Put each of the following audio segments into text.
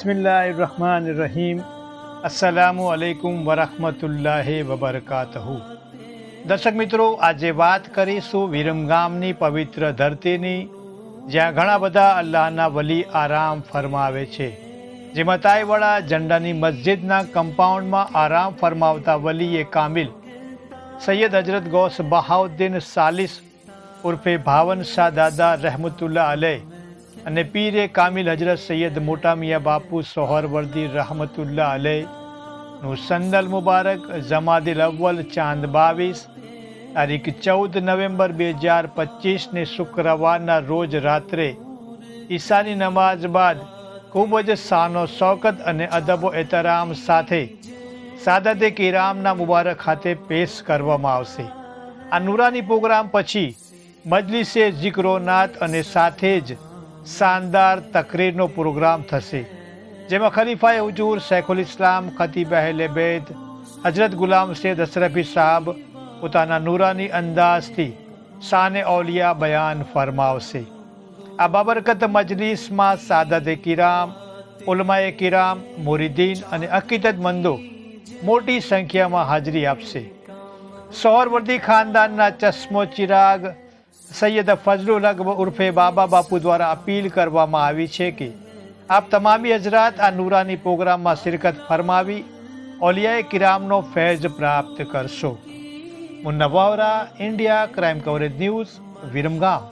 બિસ્મિલ્લાહિર રહીમ અસલામુ અલૈકુમ વરહમતુલ્લાહિ વબરકાતહુ દર્શક મિત્રો, આજે વાત કરીશું વિરમગામની પવિત્ર ધરતીની, જ્યાં ઘણા બધા અલ્લાહના વલી આરામ ફરમાવે છે. જેમાં તાઈવાળા ઝંડાની મસ્જિદના કમ્પાઉન્ડમાં આરામ ફરમાવતા વલીએ કામિલ, સૈયદ હજરત ગૌસ બહાઉદ્દીન સાલિસ ઉર્ફે ભાવન શાહ દાદા રહેમતુલ્લા અલય અને પીરે કામિલ હજરત સૈયદ મોટા મિયા બાપુ સોહરવર્દી રહમતુલ્લા અલયનું સંદલ મુબારક જમાદિલ અવ્વલ ચાંદ બાવીસ, તારીખ ચૌદ નવેમ્બર બે હજાર પચીસને શુક્રવારના રોજ રાત્રે ઈશાની નમાઝ બાદ ખૂબ જ સાનો શોકત અને અદબો એતરામ સાથે સાદતે કિરામના મુબારક ખાતે પેશ કરવામાં આવશે. આ નુરાની પ્રોગ્રામ પછી મજલિસે જિક્રોનાથ અને સાથે જ શાનદાર તકરીરનો પ્રોગ્રામ થશે, જેમાં ખલીફાએ હુજૂર શૈખુલ ઇસ્લામ, ખતીબ અહેલે બેદ હજરત ગુલામ સૈદ અશરફી સાહેબ પોતાના નૂરાની અંદાજથી શાને ઓલિયા બયાન ફરમાવશે. આ બાબરકત મજલિસમાં એ કિરામ, ઉલમાએ કિરામ, મુરીદીન અને અકીદતમંદો મોટી સંખ્યામાં હાજરી આપશે. સોહરવર્દી ખાનદાનના ચશ્મો ચિરાગ સૈયદ ફજલુલ અક ઉર્ફે બાબા બાપુ દ્વારા અપીલ કરવામાં આવી છે કે આપ તમામી હજરાત આ નૂરાની પ્રોગ્રામમાં શિરકત ફરમાવી, ઓલિયાએ કિરામનો ફૈઝ પ્રાપ્ત કરશો. Munawara India crime coverage news, Viramgam.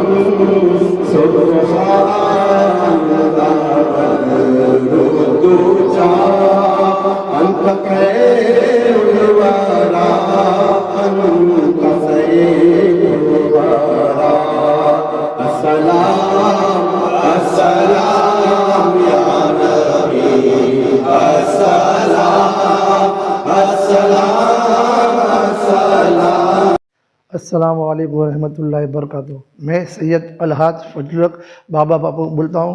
أنت अस्सलाम वालेकुम रहमतुल्लाहि वरकatuh मैं सैयद अलहाज फजलक बाबा बापू बोलता हूँ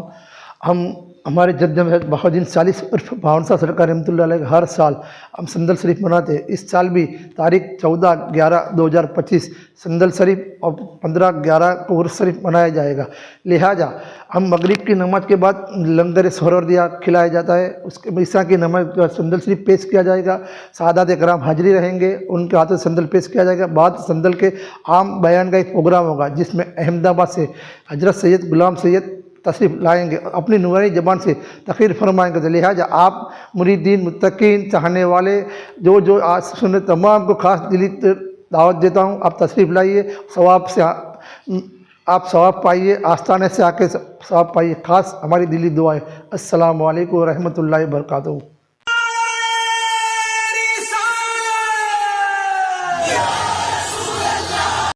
हम, हमारे जद्द में बहाउद्दीन चालीस उर्फ़ बावन सा सरकार अलैह हर साल हम संदल शरीफ मनाते इस साल भी तारीख चौदह ग्यारह दो हज़ार पच्चीस, संदल शरीफ और पंद्रह ग्यारह को उर्स शरीफ मनाया जाएगा। लिहाजा हम मगरिब की नमाज़ के बाद लंगर दिया खिलाया जाता है। उसके ईसा की नमाज़ के बाद संदल शरीफ पेश किया जाएगा। सादात कराम हाजिरी रहेंगे, उनके हाथों संदल पेश किया जाएगा। बाद संदल के आम बयान का एक प्रोग्राम होगा, जिसमें अहमदाबाद से हज़रत सैयद गुलाम सैयद तशरीफ़ लाएँगे, अपनी नूरानी ज़बान से तखीर फरमाएँगे तो लिहाजा आप मुरीदीन मुतकीन चाहने वाले, जो जो आज सुने तमाम को खास दिली दावत देता हूँ, आप तशरीफ़ लाइए, सवाब से आप सवाब पाइए, आस्थाने से आके सवाब पाइए, खास हमारी दिली दुआएँ। असलकम वरहमल वबरकातुहू।